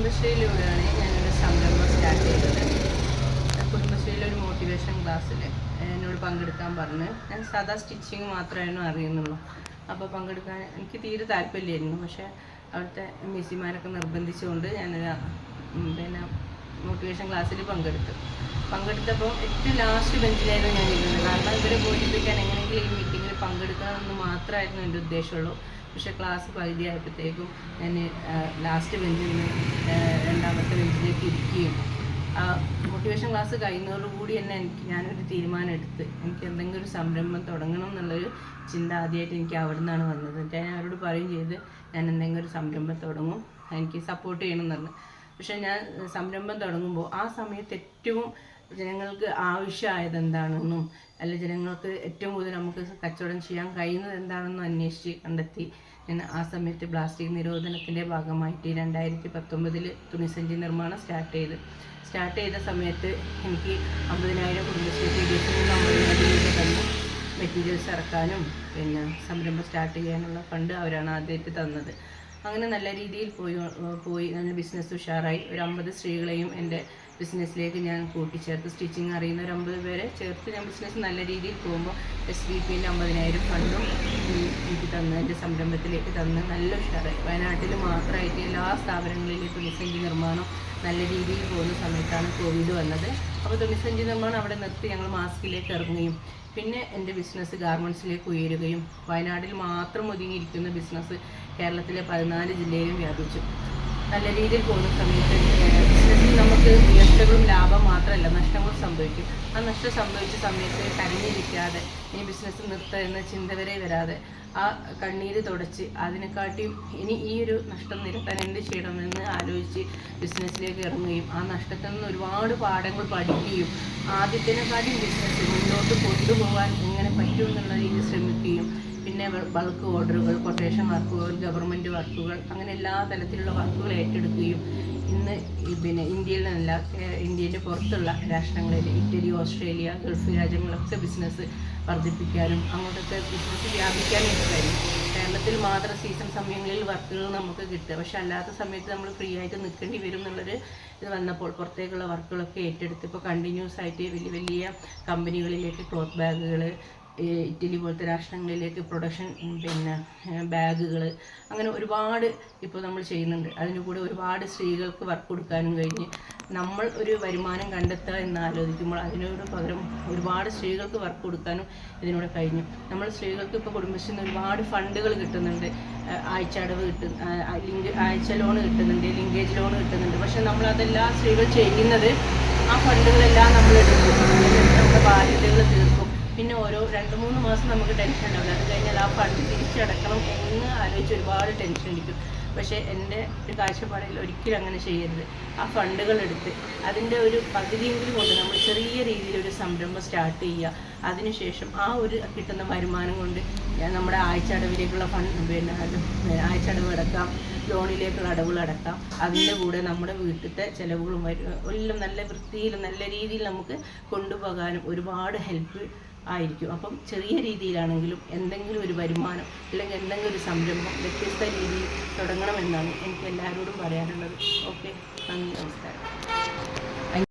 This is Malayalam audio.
കുടുംബശ്രീയിലൂടെയാണ് ഞാനൊരു സംരംഭം സ്റ്റാർട്ട് ചെയ്തത്. കുടുംബശ്രീയിലെ ഒരു മോട്ടിവേഷൻ ക്ലാസ്സിൽ എന്നോട് പങ്കെടുക്കാൻ പറഞ്ഞ്. ഞാൻ സാധാ സ്റ്റിച്ചിങ് മാത്രമായിരുന്നു അറിയുന്നുള്ളൂ. അപ്പോൾ പങ്കെടുക്കാൻ എനിക്ക് തീരെ താല്പര്യമായിരുന്നു പക്ഷേ അവിടുത്തെ മിസ്സിമാരൊക്കെ നിർബന്ധിച്ചുകൊണ്ട് ഞാനൊരു പിന്നെ മോട്ടിവേഷൻ ക്ലാസ്സിൽ പങ്കെടുത്തു. പങ്കെടുത്തപ്പോൾ ഏറ്റവും ലാസ്റ്റ് ബെഞ്ചിലായിരുന്നു ഞാൻ ഇരുന്നത്. കാരണം ഇവരെ ബോധിപ്പിക്കാൻ എങ്ങനെയെങ്കിലും ഈ മീറ്റിങ്ങിൽ പങ്കെടുക്കണം എന്ന് മാത്രമായിരുന്നു എന്റെ ഉദ്ദേശമുള്ളൂ. പക്ഷേ ക്ലാസ് പകുതി ആയപ്പോഴത്തേക്കും ലാസ്റ്റ് ബെഞ്ചിൽ നിന്ന് രണ്ടാമത്തെ ബെഞ്ചിലേക്ക് ഇരിക്കുകയും. മോട്ടിവേഷൻ ക്ലാസ് കഴിയുന്നതോടുകൂടി തന്നെ എനിക്ക് ഞാനൊരു തീരുമാനം എടുത്ത് എനിക്ക് എന്തെങ്കിലും ഒരു സംരംഭം തുടങ്ങണം എന്നുള്ളൊരു ചിന്ത ആദ്യമായിട്ട് എനിക്ക് അവിടെ നിന്നാണ് വന്നത് ഞാൻ അവരോട് പറയും ചെയ്ത് ഞാൻ എന്തെങ്കിലും ഒരു സംരംഭം തുടങ്ങും. എനിക്ക് സപ്പോർട്ട് ചെയ്യണം എന്നുള്ളത് പക്ഷേ ഞാൻ സംരംഭം തുടങ്ങുമ്പോൾ ആ സമയത്ത് ഏറ്റവും ജനങ്ങൾക്ക് ആവശ്യമായത് എന്താണെന്നും അല്ല ജനങ്ങൾക്ക് ഏറ്റവും കൂടുതൽ നമുക്ക് കച്ചവടം ചെയ്യാൻ കഴിയുന്നത് എന്താണെന്നും അന്വേഷിച്ച് കണ്ടെത്തി. ഞാൻ ആ സമയത്ത് പ്ലാസ്റ്റിക് നിരോധനത്തിന്റെ ഭാഗമായിട്ട് രണ്ടായിരത്തി പത്തൊമ്പതിൽ തുണിസഞ്ചി നിർമ്മാണം സ്റ്റാർട്ട് ചെയ്ത്. സ്റ്റാർട്ട് ചെയ്ത സമയത്ത് എനിക്ക് അമ്പതിനായിരം കുടുംബശ്രീ നിന്ന് അമ്പതിനായിരം രൂപ മെറ്റീരിയൽസ് ഇറക്കാനും പിന്നെ സംരംഭം സ്റ്റാർട്ട് ചെയ്യാനുള്ള ഫണ്ട് അവരാണ് ആദ്യമായിട്ട് തന്നത്. അങ്ങനെ നല്ല രീതിയിൽ പോയി പോയി നല്ല ബിസിനസ് ഉഷാറായി. ഒരു അമ്പത് സ്ത്രീകളെയും എന്റെ ബിസിനസ്സിലേക്ക് ഞാൻ കൂട്ടിച്ചേർത്ത്. സ്റ്റിച്ചിങ് അറിയുന്ന ഒരു അമ്പത് പേരെ ചേർത്ത് ഞാൻ ബിസിനസ് നല്ല രീതിയിൽ പോകുമ്പോൾ എസ് ബി പിന്റെ അമ്പതിനായിരം ഫണ്ടും എനിക്ക് തന്ന് എന്റെ സംരംഭത്തിലേക്ക് തന്ന് നല്ല ഉഷാറായി. വയനാട്ടിൽ മാത്രമായിട്ട് എല്ലാ സ്ഥാപനങ്ങളിലും തുണിസഞ്ചി നിർമ്മാണം നല്ല രീതിയിൽ പോകുന്ന സമയത്താണ് കോവിഡ് വന്നത്. അപ്പോൾ തുണിസഞ്ചി നിർമ്മാണം അവിടെ നിർത്തി ഞങ്ങൾ മാസ്കിലേക്ക് ഇറങ്ങുകയും പിന്നെ എന്റെ ബിസിനസ് ഗാർമെൻസിലേക്ക് ഉയരുകയും വയനാട്ടിൽ മാത്രം ഒതുങ്ങിയിരിക്കുന്ന ബിസിനസ് കേരളത്തിലെ പതിനാല് ജില്ലയിലും വ്യാപിച്ചു. നല്ല രീതിയിൽ പോകുന്ന സമയത്ത് ബിസിനസ്സിൽ നമുക്ക് നഷ്ടങ്ങളും ലാഭം മാത്രമല്ല നഷ്ടങ്ങളും സംഭവിക്കും. ആ നഷ്ടം സംഭവിച്ച സമയത്ത് കരഞ്ഞിരിക്കാതെ ഇനി ബിസിനസ് നിർത്തുക എന്ന ചിന്ത വരെ വരാതെ ആ കണ്ണീര് തുടച്ച് അതിനെക്കാട്ടിയും ഇനി ഈ ഒരു നഷ്ടം നിരത്താൻ എന്ത് ചെയ്യണമെന്ന് ആലോചിച്ച് ബിസിനസ്സിലേക്ക് ഇറങ്ങുകയും ആ നഷ്ടത്തിൽ നിന്ന് ഒരുപാട് പാഠങ്ങൾ പഠിക്കുകയും ആദ്യത്തിനെക്കാട്ടിയും ബിസിനസ് മുന്നോട്ട് കൊണ്ടുപോകാൻ എങ്ങനെ പറ്റുമെന്നുള്ള രീതിയിൽ ശ്രമിക്കുകയും പിന്നെ ബൾക്ക് ഓർഡറുകൾ കൊട്ടേഷൻ വർക്കുകൾ ഗവൺമെന്റ് വർക്കുകൾ അങ്ങനെ എല്ലാ തരത്തിലുള്ള വർക്കുകൾ ഏറ്റെടുക്കുകയും ഇന്ന് പിന്നെ ഇന്ത്യയിൽ നിന്നല്ല ഇന്ത്യന്റെ പുറത്തുള്ള രാഷ്ട്രങ്ങളിൽ ഇറ്റലി ഓസ്ട്രേലിയ ഗൾഫ് രാജ്യങ്ങളൊക്കെ ബിസിനസ് വർദ്ധിപ്പിക്കാനും അങ്ങോട്ടൊക്കെ ബിസിനസ് വ്യാപിക്കാനും ഒക്കെ കഴിയും. കേരളത്തിൽ മാത്രം സീസൺ സമയങ്ങളിൽ വർക്കുകൾ നമുക്ക് കിട്ടുക. പക്ഷെ അല്ലാത്ത സമയത്ത് നമ്മൾ ഫ്രീ ആയിട്ട് നിൽക്കേണ്ടി വരും എന്നുള്ളൊരു ഇത് വന്നപ്പോൾ പുറത്തേക്കുള്ള വർക്കുകളൊക്കെ ഏറ്റെടുത്ത് ഇപ്പോൾ കണ്ടിന്യൂസ് ആയിട്ട് വലിയ വലിയ കമ്പനികളിലേക്ക് ക്ലോത്ത് ബാഗുകൾ ഇറ്റലി പോലത്തെ രാഷ്ട്രങ്ങളിലേക്ക് പ്രൊഡക്ഷൻ പിന്നെ ബാഗുകൾ അങ്ങനെ ഒരുപാട് ഇപ്പോൾ നമ്മൾ ചെയ്യുന്നുണ്ട്. അതിന് കൂടെ ഒരുപാട് സ്ത്രീകൾക്ക് വർക്ക് കൊടുക്കാനും കഴിഞ്ഞ് നമ്മൾ ഒരു വരുമാനം കണ്ടെത്തുക എന്ന് ആലോചിക്കുമ്പോൾ അതിനോട് പകരം ഒരുപാട് സ്ത്രീകൾക്ക് വർക്ക് കൊടുക്കാനും ഇതിനൂടെ കഴിഞ്ഞു. നമ്മൾ സ്ത്രീകൾക്ക് ഇപ്പോൾ കുടുംബശ്രീയിൽ നിന്ന് ഒരുപാട് ഫണ്ടുകൾ കിട്ടുന്നുണ്ട്. ആഴ്ച അടവ് കിട്ടും ലിങ്ക് ആഴ്ച ലോൺ കിട്ടുന്നുണ്ട് ലിങ്കേജ് ലോൺ കിട്ടുന്നുണ്ട്. പക്ഷെ നമ്മൾ അതെല്ലാം സ്ത്രീകൾ ചെയ്യുന്നത് ആ ഫണ്ടുകളെല്ലാം നമ്മൾ എടുക്കും. നമ്മുടെ ബാധ്യതകൾ തീർക്കും. പിന്നെ ഓരോ രണ്ട് മൂന്ന് മാസം നമുക്ക് ടെൻഷൻ ഉണ്ടാവില്ല. അത് കഴിഞ്ഞാൽ ആ ഫണ്ട് തിരിച്ചടക്കണം എന്ന് ആലോചിച്ച് ഒരുപാട് ടെൻഷൻ അടിക്കും പക്ഷേ എന്റെ ഒരു കാഴ്ചപ്പാടിൽ ഒരിക്കലും അങ്ങനെ ചെയ്യരുത്. ആ ഫണ്ടുകൾ എടുത്ത് അതിന്റെ ഒരു പകുതിയെങ്കിലും കൊണ്ട് നമ്മൾ ചെറിയ രീതിയിൽ ഒരു സംരംഭം സ്റ്റാർട്ട് ചെയ്യുക. അതിനുശേഷം ആ ഒരു കിട്ടുന്ന വരുമാനം കൊണ്ട് നമ്മുടെ ആഴ്ചടവിലേക്കുള്ള ഫണ്ട് പിന്നെ അത് ആഴ്ചയടവ് അടക്കാം. ലോണിലേക്കുള്ള അടവുകൾ അടക്കാം. അതിന്റെ കൂടെ നമ്മുടെ വീട്ടിലത്തെ ചിലവുകളും എല്ലാം നല്ല വൃത്തിയിൽ നല്ല രീതിയിൽ നമുക്ക് കൊണ്ടുപോകാനും ഒരുപാട് ഹെൽപ്പ് ആയിരിക്കും. അപ്പം ചെറിയ രീതിയിലാണെങ്കിലും എന്തെങ്കിലും ഒരു വരുമാനം അല്ലെങ്കിൽ എന്തെങ്കിലും ഒരു സംരംഭം വ്യത്യസ്ത രീതിയിൽ തുടങ്ങണമെന്നാണ് എനിക്ക് എല്ലാവരോടും പറയാനുള്ളത്. ഓക്കെ. നന്ദി. നമസ്കാരം.